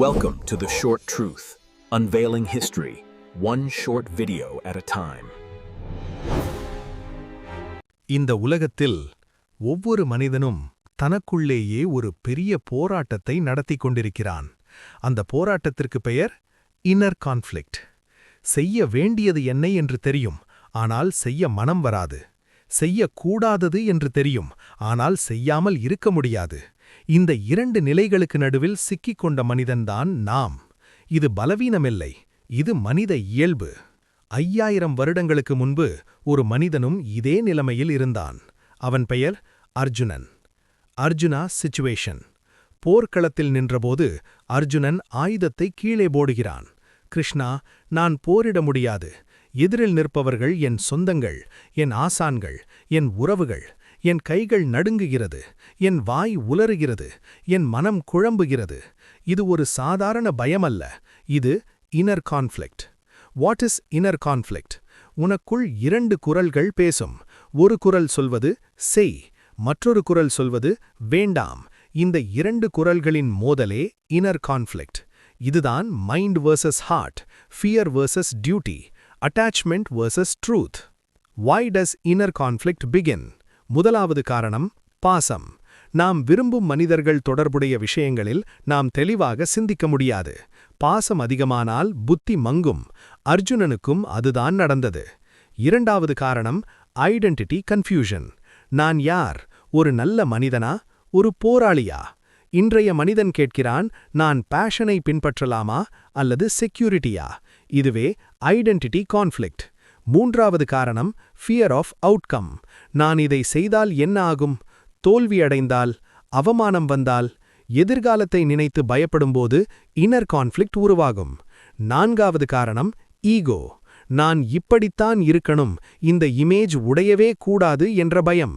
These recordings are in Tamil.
Welcome to The Short Truth, unveiling history, one short video at a time. இந்த உலகத்தில் ஒவ்வொரு மனிதனும் தனக்குள்ளேயே ஒரு பெரிய போராட்டத்தை நடத்திக் கொண்டிருக்கிறான். அந்த போராட்டத்திற்கு பெயர் இன்னர் கான்ஃப்ளிக்ட் செய்ய வேண்டியது என்ன என்று தெரியும் ஆனால் செய்ய மனம் வராது. செய்யக்கூடாதது என்று தெரியும். ஆனால் செய்யாமல் இருக்க முடியாது. இந்த இரண்டு நிலைகளுக்கு நடுவில் சிக்கிக் கொண்ட மனிதன்தான் நாம். இது பலவீனமில்லை. இது மனித இயல்பு. ஐயாயிரம் வருடங்களுக்கு முன்பு ஒரு மனிதனும் இதே நிலைமையில் இருந்தான். அவன் பெயர் அர்ஜுனன். அர்ஜுனா சிச்சுவேஷன் போர்க்களத்தில் நின்றபோது அர்ஜுனன் ஆயுதத்தை கீழே போடுகிறான். கிருஷ்ணா நான் போரிட முடியாது. எதிரில் நிற்பவர்கள் என் சொந்தங்கள் என் ஆசான்கள் என் உறவுகள் என் கைகள் நடுங்குகிறது என் வாய் உலறுகிறது என் மனம் குழம்புகிறது. இது ஒரு சாதாரண பயமல்ல. இது inner conflict what is inner conflict உனக்குள் இரண்டு குரல்கள் பேசும். ஒரு குரல் சொல்வது செய். மற்றொரு குரல் சொல்வது வேண்டாம். இந்த இரண்டு குரல்களின் மோதலே இன்னர் கான்ஃப்ளிக்ட் இதுதான் mind versus heart fear versus duty attachment versus truth why does inner conflict begin முதலாவது காரணம் பாசம். நாம் விரும்பும் மனிதர்கள் தொடர்புடைய விஷயங்களில் நாம் தெளிவாக சிந்திக்க முடியாது. பாசம் அதிகமானால் புத்தி மங்கும். அர்ஜுனனுக்கும் அதுதான் நடந்தது. இரண்டாவது காரணம் ஐடென்டிட்டி கன்ஃபியூஷன் நான் யார்? ஒரு நல்ல மனிதனா? ஒரு போராளியா? இன்றைய மனிதன் கேட்கிறான் நான் பேஷனை பின்பற்றலாமா? அல்லது செக்யூரிட்டியா இதுவே ஐடென்டிட்டி கான்ஃப்ளிக்ட் மூன்றாவது காரணம் ஃபியர் ஆஃப் அவுட்கம் நான் இதை செய்தால் என்ன ஆகும்? தோல்வியடைந்தால் அவமானம் வந்தால் எதிர்காலத்தை நினைத்து பயப்படும்போது இன்னர் கான்ஃப்ளிக்ட் உருவாகும். நான்காவது காரணம் ஈகோ நான் இப்படித்தான் இருக்கணும் இந்த இமேஜ் உடையவே கூடாது என்ற பயம்.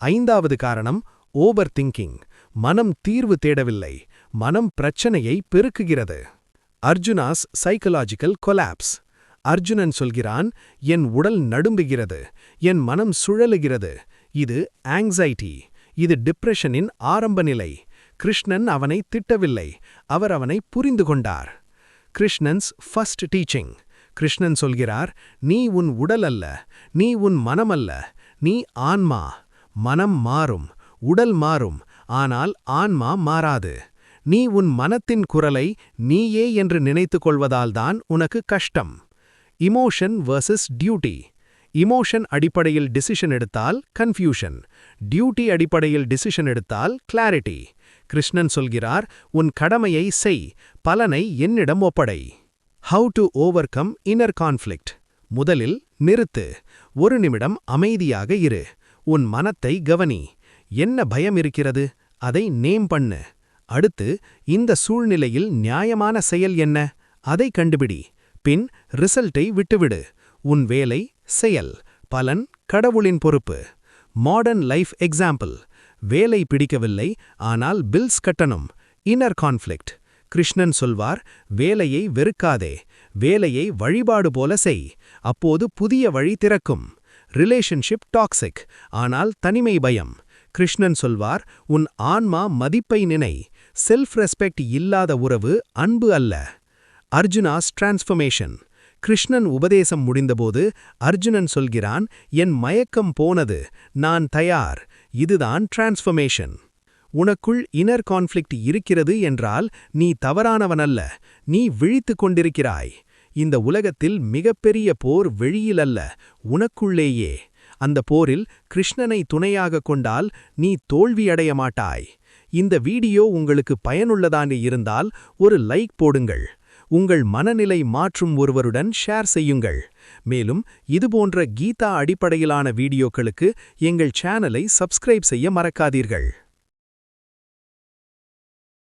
ஐந்தாவது காரணம் ஓவர் திங்கிங் மனம் தீர்வு தேடவில்லை. மனம் பிரச்சனையை பெருக்குகிறது. அர்ஜுனாஸ் சைக்கலாஜிக்கல் கொலாப்ஸ் அர்ஜுனன் சொல்கிறான் என் உடல் நடும்புகிறது என் மனம் சுழலுகிறது. இது ஆங்ஸைட்டி இது டிப்ரெஷனின் ஆரம்ப நிலை. கிருஷ்ணன் அவனை திட்டவில்லை அவர் அவனை புரிந்து கொண்டார். கிருஷ்ணன்ஸ் ஃபர்ஸ்ட் டீச்சிங் கிருஷ்ணன் சொல்கிறார் நீ உன் உடல் அல்ல நீ உன் மனமல்ல நீ ஆன்மா. மனம் மாறும் உடல் மாறும் ஆனால் ஆன்மா மாறாது. நீ உன் மனத்தின் குரலை நீயே என்று நினைத்துக் கொள்வதால்தான் உனக்கு கஷ்டம். இமோஷன் வர்சஸ் டியூட்டி இமோஷன் அடிப்படையில் டிசிஷன் எடுத்தால் கன்ஃபியூஷன் டியூட்டி அடிப்படையில் டிசிஷன் எடுத்தால் கிளாரிட்டி கிருஷ்ணன் சொல்கிறார் உன் கடமையை செய் பலனை என்னிடம் ஒப்படை. How to overcome inner conflict முதலில் நிறுத்து ஒரு நிமிடம் அமைதியாக இரு. உன் மனத்தை கவனி. என்ன பயம் இருக்கிறது? அதை நேம் பண்ணு. அடுத்து இந்த சூழ்நிலையில் நியாயமான செயல் என்ன? அதை கண்டுபிடி. பின் ரிசல்ட்டை விட்டுவிடு. உன் வேலை செயல். பலன் கடவுளின் பொறுப்பு. Modern life example. வேலை பிடிக்கவில்லை ஆனால் பில்ஸ் கட்டணும். Inner conflict. கிருஷ்ணன் சொல்வார் வேலையை வெறுக்காதே. வேலையை வழிபாடு போல செய். அப்போது புதிய வழி திறக்கும். Relationship toxic. ஆனால் தனிமை பயம். கிருஷ்ணன் சொல்வார் உன் ஆன்மா மதிப்பை நினை. செல்ஃப் ரெஸ்பெக்ட் இல்லாத உறவு அன்பு அல்ல. அர்ஜுனாஸ் டிரான்ஸ்ஃபர்மேஷன். கிருஷ்ணன் உபதேசம் முடிந்தபோது அர்ஜுனன் சொல்கிறான் என் மயக்கம் போனது. நான் தயார். இதுதான் டிரான்ஸ்ஃபர்மேஷன். உனக்குள் இன்னர் கான்ஃப்ளிக்ட் இருக்கிறது என்றால் நீ தவறானவனல்ல. நீ விழித்து கொண்டிருக்கிறாய். இந்த உலகத்தில் மிகப்பெரிய போர் வெளியிலல்ல. உனக்குள்ளேயே. அந்த போரில் கிருஷ்ணனை துணையாக கொண்டால் நீ தோல்வியடைய மாட்டாய் இந்த வீடியோ உங்களுக்கு பயனுள்ளதாக இருந்தால் ஒரு லைக் போடுங்கள். உங்கள் மனநிலை மாற்றும் ஒருவருடன் ஷேர் செய்யுங்கள். மேலும் இதுபோன்ற கீதா அடிப்படையிலான வீடியோக்களுக்கு எங்கள் சேனலை சப்ஸ்கிரைப் செய்ய மறக்காதீர்கள்.